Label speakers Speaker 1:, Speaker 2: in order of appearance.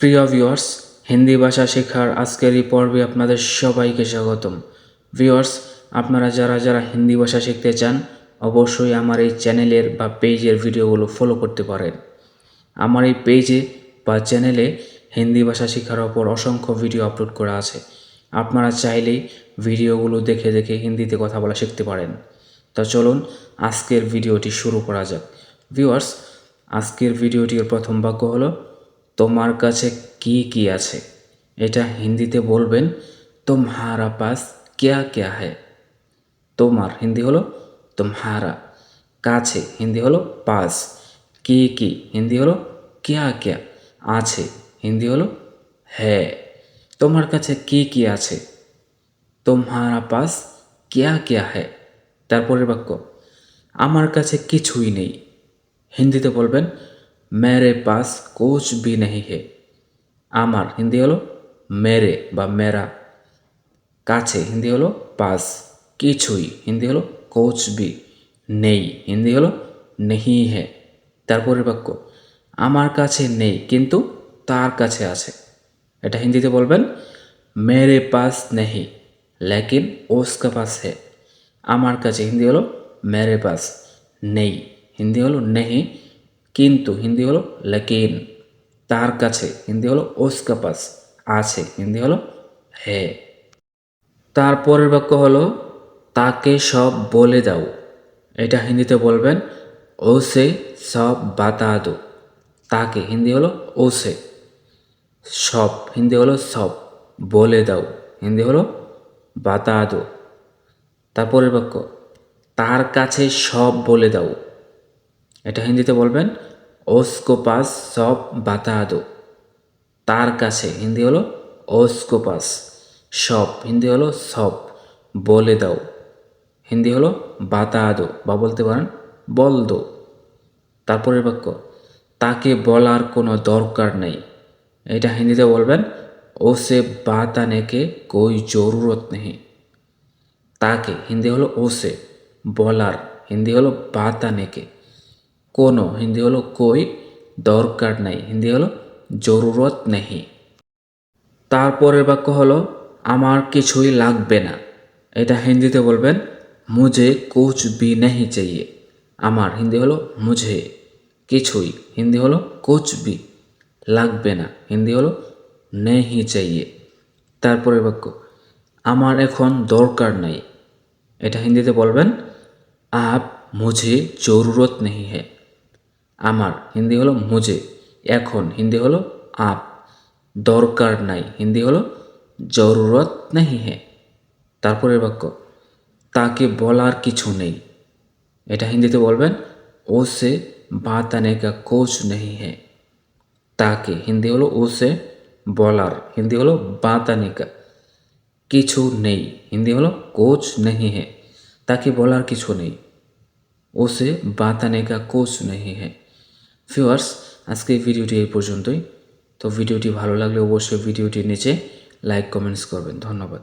Speaker 1: প্রিয় ভিউয়ার্স হিন্দি ভাষা শেখার আজকের এই পর্বে আপনাদের সবাইকে স্বাগতম। ভিউয়ার্স আপনারা যারা যারা হিন্দি ভাষা শিখতে চান, অবশ্যই আমার এই চ্যানেলের বা পেজের ভিডিওগুলো ফলো করতে পারেন। আমার এই পেজে বা চ্যানেলে হিন্দি ভাষা শেখার ওপর অসংখ্য ভিডিও আপলোড করা আছে। আপনারা চাইলেই ভিডিওগুলো দেখে দেখে হিন্দিতে কথা বলা শিখতে পারেন। তো চলুন আজকের ভিডিওটি শুরু করা যাক। ভিউয়ার্স আজকের ভিডিওটির প্রথম বাক্য হলো তোমার কাছে কি কি আছে? এটা হিন্দিতে বলবেন তোমারা পাস ক্যা ক্যা হ্যায়? তোমার হিন্দি হলো তোমারা কাছে হিন্দি হলো, পাস। কি কি হিন্দি হলো, ক্যা ক্যা। আছে হিন্দি হলো হ্যাঁ তোমার কাছে কি কি আছে? তোমারা পাস ক্যা ক্যা হ্যায়? তারপরের বাক্য, আমার কাছে কিছুই নেই। হিন্দিতে বলবেন মেরে পাস কোচ বি নেই হে আমার হিন্দি হলো মেরে বা মেরা কাছে হিন্দি হলো পাস কিছুই হিন্দি হলো কোচ বি নেই হিন্দি হলো নেহি হে তারপরের বাক্য আমার কাছে নেই কিন্তু তার কাছে আছে এটা হিন্দিতে বলবেন মেরে পাস নেহি লেকিন ওসকা পাস হে আমার কাছে হিন্দি হলো মেরে পাস নেই হিন্দি হলো নেহি কিন্তু হিন্দি হলো লেকিন। তার কাছে হিন্দি হলো ওসকা পাস আছে হিন্দি হলো হে। তারপরের বাক্য হলো, তাকে সব বলে দাও। এটা হিন্দিতে বলবেন, ওসে সব বাতা দো তাকে হিন্দি হলো ওসে। সব, হিন্দি হলো সব, বলে দাও। হিন্দি হলো বাতা দো তারপরের বাক্য, তার কাছে সব বলে দাও। এটা হিন্দিতে বলবেন ওসকো পাস সব বাতা দো তার কাছে, হিন্দি হলো ওসকো পাস সব। হিন্দি হলো, সব। বলে দাও। হিন্দি হলো বাতা দো বা বলতে পারেন বল দো তারপরের বাক্য, তাকে বলার কোনো দরকার নেই। এটা হিন্দিতে বলবেন, ওসে বাতানে কে কোই জরুরত নেই তাকে, হিন্দি হলো, ওসে। বলার, হিন্দি হলো বাতানে কে কোনো, হিন্দি হলো কই, দরকার নাই, হিন্দি হলো জরুরত নেই। তারপরের বাক্য হলো, আমার কিছুই লাগবে না। এটা হিন্দিতে বলবেন, মুঝে কুছ বি নেহি চাইয়ে। আমার হিন্দি হলো, মুঝে কিছুই। হিন্দি হলো, কুছ বি লাগবে না। হিন্দি হলো, নেহি চাইয়ে। তারপরের বাক্য, আমার এখন দরকার নেই। এটা হিন্দিতে বলবেন, আপ মুঝে জরুরত নেই হে আমার। হিন্দি হলো মুঝে। এখন হিন্দি হলো আপ। দরকার নাই। হিন্দি হলো জরুরত নেই হে। তারপরের বাক্য, তাকে বলার কিছু নেই। এটা হিন্দিতে বলবেন ও সে বাতানে কা কোচ নেই হে। তাকে, হিন্দি হলো ও সে বলার। হিন্দি হলো বাতানে কা কিছু নেই। হিন্দি হলো কোচ নেই হে। তাকে বলার কিছু নেই। ওসে বাতানে কা কোচ নেই হে। ভিউয়ার্স, আজকে এই ভিডিওটি এই পর্যন্তই। তো ভিডিওটি ভালো লাগলে অবশ্যই ভিডিওটির নিচে লাইক, কমেন্টস করবেন। ধন্যবাদ।